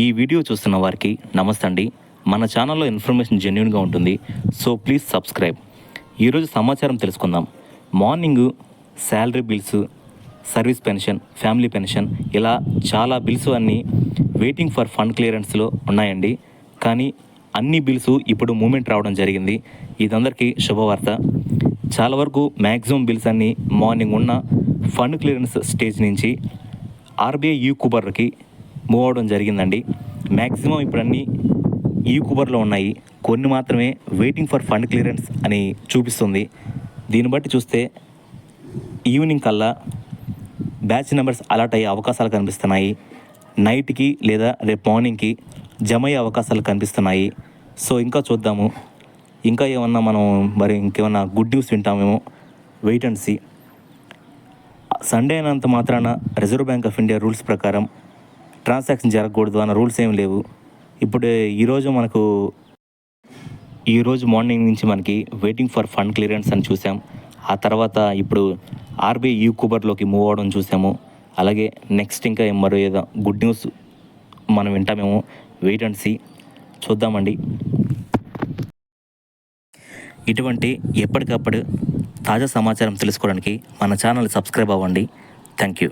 ఈ వీడియో చూస్తున్న వారికి నమస్తే అండి. మన ఛానల్లో ఇన్ఫర్మేషన్ జెన్యున్గా ఉంటుంది. So please subscribe. ఈరోజు సమాచారం తెలుసుకుందాం. Morning salary bills service pension family pension ఇలా చాలా బిల్స్ అన్నీ వెయిటింగ్ ఫర్ ఫండ్ క్లియరెన్స్లో ఉన్నాయండి. కానీ అన్ని బిల్స్ ఇప్పుడు మూమెంట్ రావడం జరిగింది. ఇదందరికీ శుభవార్త. చాలా వరకు మ్యాక్సిమం బిల్స్ అన్నీ మార్నింగ్ ఉన్న ఫండ్ క్లియరెన్స్ స్టేజ్ నుంచి ఆర్బీఐ యూ కుబర్కి మూవ్ అవడం జరిగిందండి. మ్యాక్సిమం ఇప్పుడు అన్నీ ఈ ఉన్నాయి. కొన్ని మాత్రమే వెయిటింగ్ ఫర్ ఫండ్ క్లియరెన్స్ అని చూపిస్తుంది. దీన్ని బట్టి చూస్తే ఈవినింగ్ కల్లా బ్యాచ్ నెంబర్స్ అలర్ట్ అయ్యే అవకాశాలు కనిపిస్తున్నాయి. నైట్కి లేదా రేపు మార్నింగ్కి జమ అయ్యే అవకాశాలు కనిపిస్తున్నాయి. సో ఇంకా చూద్దాము. ఇంకా ఏమన్నా మనం మరి ఇంకేమన్నా గుడ్ న్యూస్ వింటామేమో వెయిట్ అండ్ సీ సండే అయినంత మాత్రాన reserve bank of India rules ప్రకారం ట్రాన్సాక్షన్ జరగకూడదు అన్న రూల్స్ ఏం లేవు. ఇప్పుడు ఈరోజు మనకు ఈరోజు మార్నింగ్ నుంచి మనకి వెయిటింగ్ ఫర్ ఫండ్ క్లియరెన్స్ అని చూసాం. ఆ తర్వాత ఇప్పుడు ఆర్బీఐ యూకూబర్లోకి మూవ్ అవడం చూసాము. అలాగే నెక్స్ట్ ఇంకా మరో ఏదో గుడ్ న్యూస్ మనం వింటామేమో. వెయిట్ అండ్ సీ చూద్దామండి. ఇటువంటి ఎప్పటికప్పుడు తాజా సమాచారం తెలుసుకోవడానికి మన ఛానల్ సబ్స్క్రైబ్ అవ్వండి. Thank you